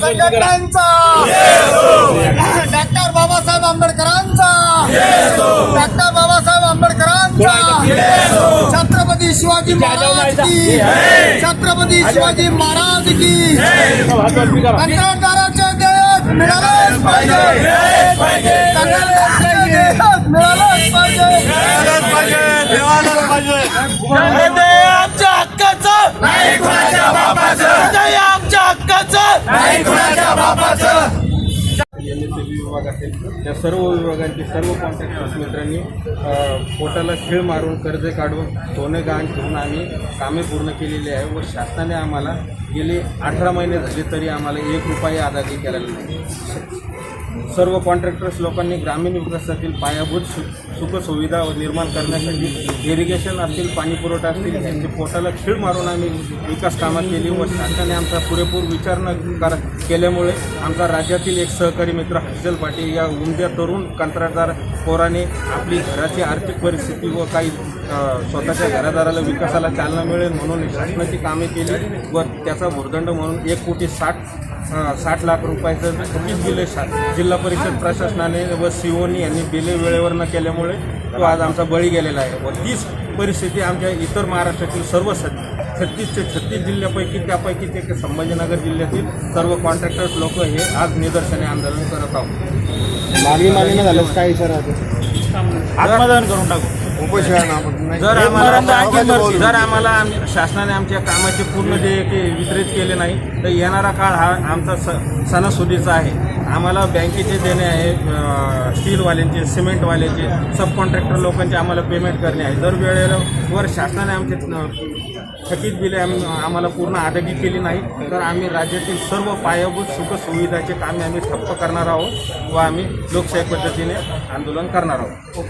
संघटनांचा डॉक्टर बाबासाहेब आंबेडकरांचा! डॉक्टर बाबासाहेब आंबेडकरांचा! छत्रपती शिवाजी महाराज की? छत्रपती शिवाजी महाराज की! कंत्राटदाराचे मिळालेच पाहिजे. कंत्राटदाराचे मिळालेच पाहिजे. आमच्या नाही कुणाच्या बापाचं. विभागातील सर्व विभागांचे सर्व कॉन्ट्रॅक्टर्स मित्रांनी पोटाला खेळ मारून कर्ज काढून सोने गहाण ठेवून आम्ही कामे पूर्ण केलेली आहे व शासनाने आम्हाला गेले अठरा महिने झाले तरी आम्हाला एक रुपया अदा केलेला नाही. सर्व कॉन्ट्रॅक्टर्स लोकांनी ग्रामीण विकासातील पायाभूत सु सुखसुविधा निर्माण करण्यासाठी इरिगेशन असतील पाणीपुरवठा असतील त्यांच्या पोटाला खीळ मारून आम्ही विकास कामं केली व शासनाने आमचा पुरेपूर विचार न कर केल्यामुळे आमचा राज्यातील एक सहकारी मित्र हर्षल पाटील या उमद्या तरुण कंत्राटदार पोराने आपली घराची आर्थिक परिस्थिती व काही स्वतःच्या घरादाराला विकासाला चालना मिळेल म्हणून शासनाची कामे केली व त्याचा भुर्दंड म्हणून एक कोटी साठ साठ लाख रुपयाचं थकीत बिले जिल्हा परिषद प्रशासनाने व सीओनी यांनी बिले वेळेवर न केल्यामुळे तो आज आमचा बळी गेलेला आहे. व तीच परिस्थिती आमच्या इतर महाराष्ट्रातील सर्व सत् छत्तीसचे छत्तीस जिल्ह्यापैकी त्यापैकी ते संभाजीनगर जिल्ह्यातील सर्व कॉन्ट्रॅक्टर्स लोक हे आज निदर्शने आंदोलन करत आहोत. मागणी मागणी झाल्यास काय इशारा आत्मदहन करून टाकू. जर आम्हाला जर आम्हाला आम- शासनाने आमच्या कामाचे पूर्ण देयके वितरित केले नाही तर येणारा काळ हा आमचा स सणासुदीचा आहे. आम्हाला बँकेचे देणे आहे स्टीलवाल्यांचे सिमेंटवाल्यांचे सब कॉन्ट्रॅक्टर लोकांचे आम्हाला पेमेंट करणे आहे. जर वेळेला वर शासनाने आमचे थकीत बिले आम- आम्हाला पूर्ण अडगी केली नाही तर आम्ही राज्यातील सर्व पायाभूत सुखसुविधाचे कामे आम्ही ठप्प करणार आहोत व आम्ही लोकशाही पद्धतीने आंदोलन करणार आहोत.